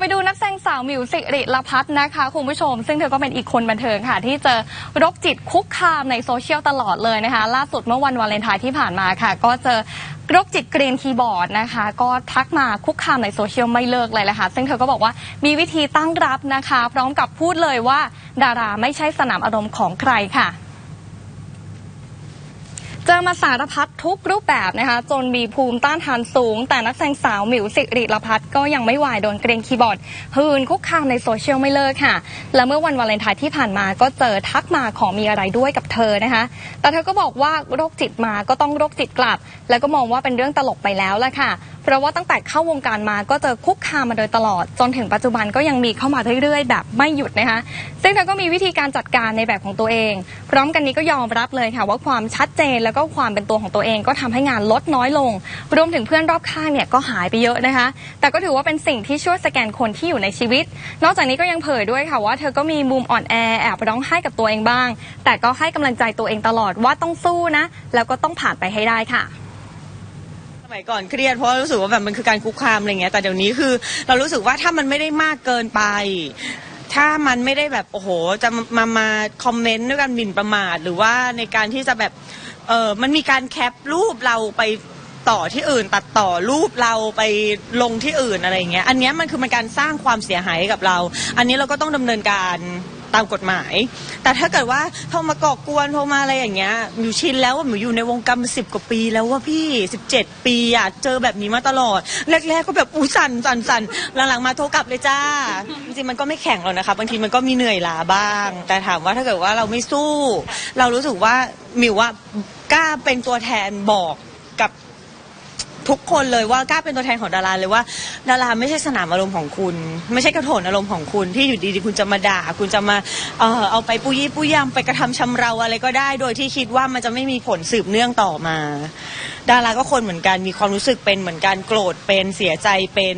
ไปดูนักแสดงสาวหมิวสิริลพัฒน์นะคะ คุณผู้ชม ซึ่งเธอก็เป็นอีกคนบันเทิงค่ะ ที่เจอโรคจิตคุกคามในโซเชียลตลอดเลยนะคะ ล่าสุดเมื่อวันวาเลนไทน์ที่ผ่านมาค่ะ ก็เจอโรคจิตเกรียนคีย์บอร์ดนะคะ ก็ทักมาคุกคามในโซเชียลไม่เลิกเลยแหละค่ะซึ่งเธอก็บอกว่ามีวิธีตั้งรับนะคะ พร้อมกับพูดเลยว่า ดาราไม่ใช่สนามอารมณ์ของใครค่ะ เจอมาสารพัดทุกรูปแบบนะคะ จนมีภูมิต้านทานสูง แต่นักแสดงสาวหมิวสิริลพัฒน์ก็ยังไม่หวายโดนเกรงคีย์บอร์ดหืนคุกคามในโซเชียลไม่เลิกค่ะ และเมื่อวันวาเลนไทน์ที่ผ่านมาก็เจอทักมาขอมีอะไรด้วยกับเธอนะคะ แต่เธอก็บอกว่าโรคจิตมาก็ต้องโรคจิตกลับ แล้วก็มองว่าเป็นเรื่องตลกไปแล้วแหละค่ะ เพราะว่าตั้งแต่เข้าวงการมาก็เจอคุกคามมาโดยตลอด จนถึงปัจจุบันก็ยังมีเข้ามาเรื่อยๆ แบบไม่หยุดนะคะ ซึ่งเธอก็มีวิธีการจัดการในแบบของตัวเอง พร้อมกันนี้ก็ยอมรับเลยค่ะว่าความชัดเจนแล้วก็ความเป็นตัวของตัวเองก็ทำให้งานลดน้อยลง รวมถึงเพื่อนรอบข้างเนี่ยก็หายไปเยอะนะคะ แต่ก็ถือว่าเป็นสิ่งที่ช่วยสแกนคนที่อยู่ในชีวิต นอกจากนี้ก็ยังเผยด้วยค่ะว่าเธอก็มีมุมอ่อนแอแอบร้องไห้กับตัวเองบ้าง แต่ก็ให้กำลังใจตัวเองตลอดว่าต้องสู้นะ แล้วก็ต้องผ่านไปให้ได้ค่ะสมัยก่อนเครียดเพราะรู้สึกว่าแบบมันคือการคุกคามอะไรเงี้ยแต่เดี๋ยวนี้คือ เรารู้สึกว่าถ้ามันไม่ได้มากเกินไป ถ้ามันไม่ได้แบบโอ้โหจะมามาคอมเมนต์ด้วยการหมิ่นประมาทหรือว่าในการที่จะแบบ เออมันมีการแคปรูปเราไปต่อที่อื่น ตัดต่อรูปเราไปลงที่อื่นอะไรเงี้ย อันเนี้ยมันคือมันการสร้างความเสียหายให้กับเรา อันนี้เราก็ต้องดำเนินการ ตามกฎหมาย แต่ถ้าเกิดว่าโทรมาก่อกวนโทรมาอะไรอย่างเงี้ยหมิวชินแล้วว่าหมิวอยู่ในวงการมาสิบกว่าปีแล้วว่าพี่สิบเจ็ดปีอะเจอแบบนี้มาตลอด แรกๆก็แบบอู้สั่นสั่นสั่นหลังๆมาโทรกลับเลยจ้าจริงๆมันก็ไม่แข็งหรอกนะคะบางทีมันก็มีเหนื่อยล้าบ้าง แต่ถามว่าถ้าเกิดว่าเราไม่สู้ เรารู้สึกว่าหมิวว่ากล้าเป็นตัวแทนบอกกับ ทุกคนเลยว่ากล้าเป็นตัวแทนของดาราเลยว่า ดาราไม่ใช่สนามอารมณ์ของคุณ ไม่ใช่กระโถนอารมณ์ของคุณที่อยู่ดีๆคุณจะมาด่า คุณจะมาเอ่อเอาไปปุยยี่ปุยยำไปกระทำชำเราอะไรก็ได้ โดยที่คิดว่ามันจะไม่มีผลสืบเนื่องต่อมา ดาราก็คนเหมือนกันมีความรู้สึกเป็นเหมือนกันโกรธเป็นเสียใจเป็น